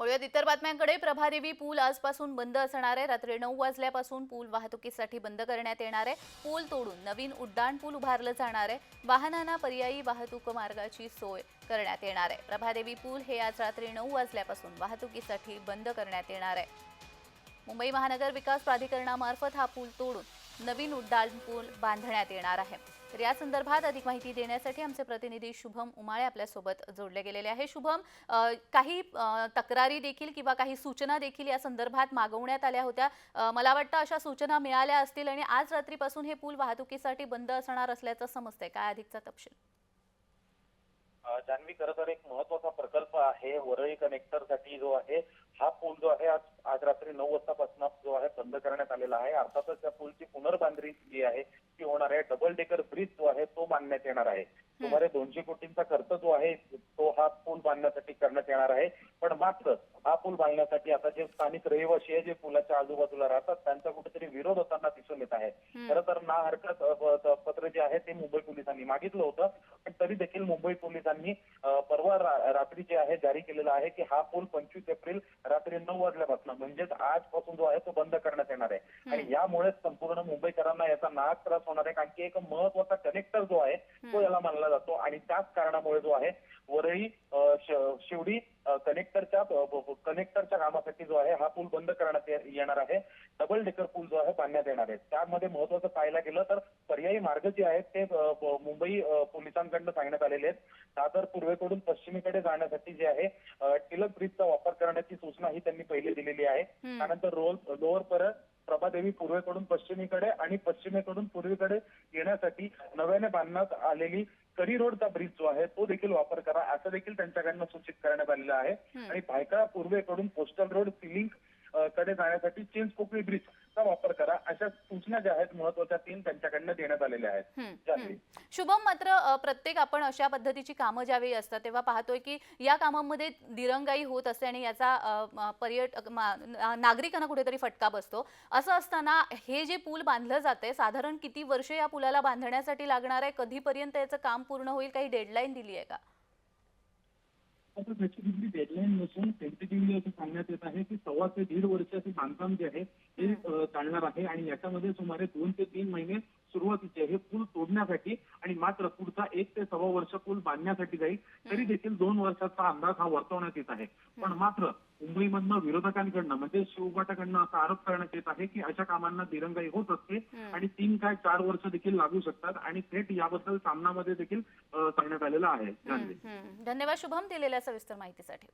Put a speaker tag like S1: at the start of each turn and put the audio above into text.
S1: वळूयात इतर बातम्यांकडे प्रभादेवी पूल आजपासून बंद असणार आहे. रात्री नऊ वाजल्यापासून पूल वाहतुकीसाठी बंद करण्यात येणार आहे. पूल तोडून नवीन उड्डाण पूल उभारलं जाणार आहे. वाहनांना पर्यायी वाहतूक मार्गाची सोय करण्यात येणार आहे. प्रभादेवी पूल हे आज रात्री नऊ वाजल्यापासून वाहतुकीसाठी बंद करण्यात येणार आहे. मुंबई महानगर विकास प्राधिकरणामार्फत हा पूल तोडून नवीन उड्डाण पूल बांधण्यात येणार आहे. तर या संदर्भात अधिक माहिती देण्यासाठी आमचे प्रतिनिधी शुभम उमाळे आपल्यासोबत जोडले गेलेले आहे. शुभम काही तक्रारी देखील किंवा काही सूचना देखील या संदर्भात मागवण्यात आल्या होत्या. मला वाटतं अशा सूचना मिळाल्या असतील आणि आज रात्रीपासून हे पूल वाहतुकीसाठी बंद असणार असल्याचं समजतंय. काय अधिकचा तपशील?
S2: जान्हवी खरं तर एक महत्त्वाचा प्रकल्प आहे. वरळी कनेक्टरसाठी जो आहे हा पूल जो आहे आज आज रात्री नऊ वाजतापासून जो आहे बंद करण्यात आलेला आहे अर्थातच त्या पूलची पुनर्बांधणी जी आहे ती होणार आहे. डबल डेकर ब्रिज जो आहे तो बांधण्यात येणार आहे. सुमारे दोनशे कोटींचा खर्च जो आहे तो हा पूल बांधण्यासाठी करण्यात येणार आहे. पण मात्र हा पूल बांधण्यासाठी आता जे स्थानिक रहिवासी आहे जे पुलाच्या आजूबाजूला राहतात त्यांचा कुठेतरी विरोध होताना दिसून येत आहे. खरं तर ना हरकत पत्र जे आहे ते मुंबई पोलिसांनी मागितलं होतं. पण तरी देखील मुंबई पोलिसांनी परवा रात्री जे आहे जारी केलेलं आहे की हा पूल पंचवीस एप्रिल रात्री नऊ वाजल्यापासून म्हणजेच आजपासून जो आहे तो बंद करण्यात येणार आहे. आणि यामुळे संपूर्ण मुंबईकरांना याचा नाहक त्रास होणार आहे. कारण की एक महत्त्वाचा कनेक्टर जो आहे तो याला मानला जातो. आणि त्याच कारणामुळे जो आहे वरळी शिवडी कनेक्टरच्या कनेक्टरच्या कामासाठी जो आहे हा पूल बंद करण्यात येणार आहे. डबल डेकर पूल जो आहे बांधण्यात येणार आहे. त्यामध्ये महत्वाचं पाहायला गेलं तर पर्यायी मार्ग जे आहेत ते मुंबई पोलिसांकडनं सांगण्यात आलेले आहेत. दादर पूर्वेकडून पश्चिमेकडे जाण्यासाठी जे आहे टिलक ब्रिजचा वापर करण्याची सूचना ही त्यांनी पहिली दिलेली आहे. त्यानंतर रोल लोअर परत प्रभादेवी पूर्वेकडून पश्चिमेकडे आणि पश्चिमेकडून पूर्वेकडे येण्यासाठी नव्याने बांधण्यात आलेली करी रोडचा ब्रिज जो आहे तो देखील वापर करा. असं देखील त्यांच्याकडनं सूचित करण्यात आलेलं आहे. आणि भायखळा पूर्वेकडून पोस्टल रोड सिलिंग अ, कडे जाण्यासाठी चिंच पोकळी ब्रिजचा वापर करा. अशा सूचना ज्या आहेत महत्त्वाच्या तीन त्यांच्याकडनं देण्यात आलेल्या आहेत.
S1: शुभम मात्र प्रत्येक आपण अशा पद्धतीची कामं ज्यावेळी असतात तेव्हा पाहतोय की या कामांमध्ये दिरंगाई होत असते आणि याचा पर्यटक नागरिकांना कुठेतरी फटका बसतो. असं असताना हे जे पूल बांधलं जाते साधारण किती वर्ष या पुलाला बांधण्यासाठी लागणार आहे? कधीपर्यंत याचं काम पूर्ण होईल? काही डेडलाईन दिली आहे का?
S3: आता त्याची कुठली डेडलाईन नसून टेंटेटिव्हली असं सांगण्यात येत आहे की सव्वा ते दीड वर्षाचे बांधकाम जे आहे हे चालणार आहे. आणि याच्यामध्ये सुमारे दोन ते तीन महिने सुरुवातीचे हे पूल तोडण्यासाठी आणि मात्र पुढचा एक ते सव्वा वर्ष पूल बांधण्यासाठी जाईल तरी देखील दोन वर्षाचा अंदाज हा वर्तवण्यात येत आहे. पण मात्र मुंबईमधनं विरोधकांकडनं म्हणजे शिवबाटाकडनं असा आरोप करण्यात येत आहे की अशा कामांना दिरंगाई होत असते आणि तीन काय चार वर्ष देखील लागू शकतात आणि थेट याबद्दल सामनामध्ये देखील अ, सांगण्यात आलेलं आहे.
S1: धन्यवाद शुभम दिलेल्या सविस्तर माहितीसाठी.